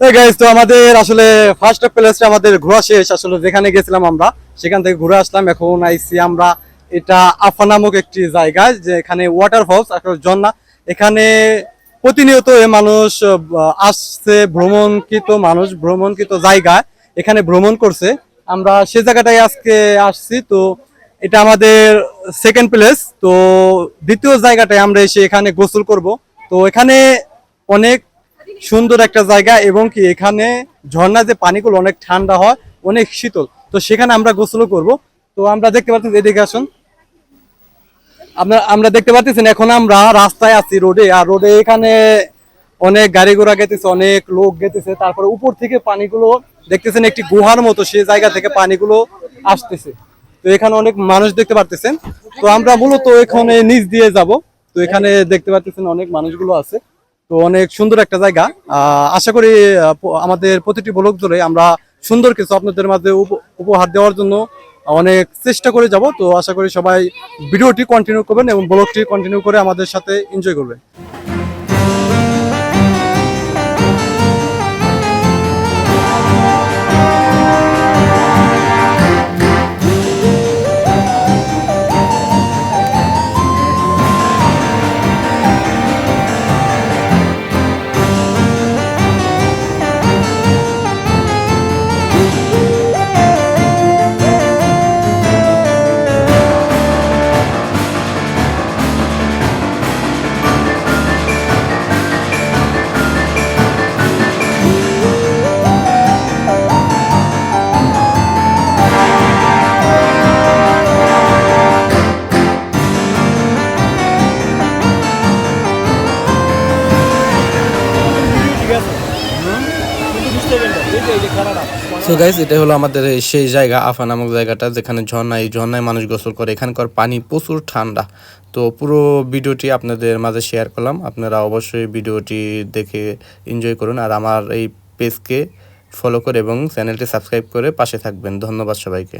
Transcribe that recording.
Guys তো আমাদের আসলে ফার্স্ট প্লেসটা আমাদের ঘোরা শেষ। আসলে যেখানে গেছিলাম আমরা, সেখান থেকে ঘুরে আসলাম। এখন আইসি আমরা এটা আফা নামক একটি জায়গা যে এখানে ওয়াটার ফলস আসলে ঝর্ণা। এখানে প্রতিনিয়ত মানুষ আসছে, ভ্রমণকৃত মানুষ, ভ্রমণকৃত জায়গায়। এখানে ভ্রমণ করছে। আমরা সে জায়গাটায় আজকে আসছি। তো এটা আমাদের সেকেন্ড প্লেস তো দ্বিতীয় জায়গাটায় আমরা এসে এখানে গোসল করব। তো এখানে অনেক সুন্দর একটা জায়গা এবং কি এখানে ঝর্ণা যে পানিগুলো অনেক ঠান্ডা হয়, অনেক শীতল। তো সেখানে আমরা গোসল করব। তো আমরা দেখতে পাচ্ছি এদিকে আসুন। আমরা আমরা দেখতে পাচ্ছেন এখন আমরা রাস্তায় আছি রোডে, আর রোডে এখানে অনেক গাড়ি ঘোড়া গেতেছে, অনেক লোক গেতেছে, তারপরে উপর থেকে পানিগুলো দেখতেছেন একটি গুহার মতো সেই জায়গা থেকে পানিগুলো আসতেছে। তো এখানে অনেক মানুষ দেখতে পারতেছেন। তো আমরা মূলত এখানে নিচ দিয়ে যাব। তো এখানে দেখতে পাচ্ছেন অনেক মানুষগুলো আছে। তো অনেক সুন্দর একটা জায়গা। আশা করি আমাদের প্রতিটি ব্লক ধরে আমরা সুন্দর কিছু আপনাদের মাঝে উপ- উপহার দেওয়ার জন্য অনেক চেষ্টা করে যাব। তো আশা করি সবাই ভিডিওটি কন্টিনিউ করবেন এবং ব্লগটি কন্টিনিউ করে আমাদের সাথে এনজয় করবেন। সো গাইস এটা হলো আমাদের সেই জায়গা, আফা নামক জায়গাটা, যেখানে ঝর্ণা এই ঝর্ণায় মানুষ গোসল করে। এখানকার পানি প্রচুর ঠান্ডা। তো পুরো ভিডিওটি আপনাদের মাঝে শেয়ার করলাম। আপনারা অবশ্যই ভিডিওটি দেখে এনজয় করুন। আর আমার এই পেজকে ফলো করে এবং চ্যানেলটি সাবস্ক্রাইব করে পাশে থাকবেন। ধন্যবাদ সবাইকে।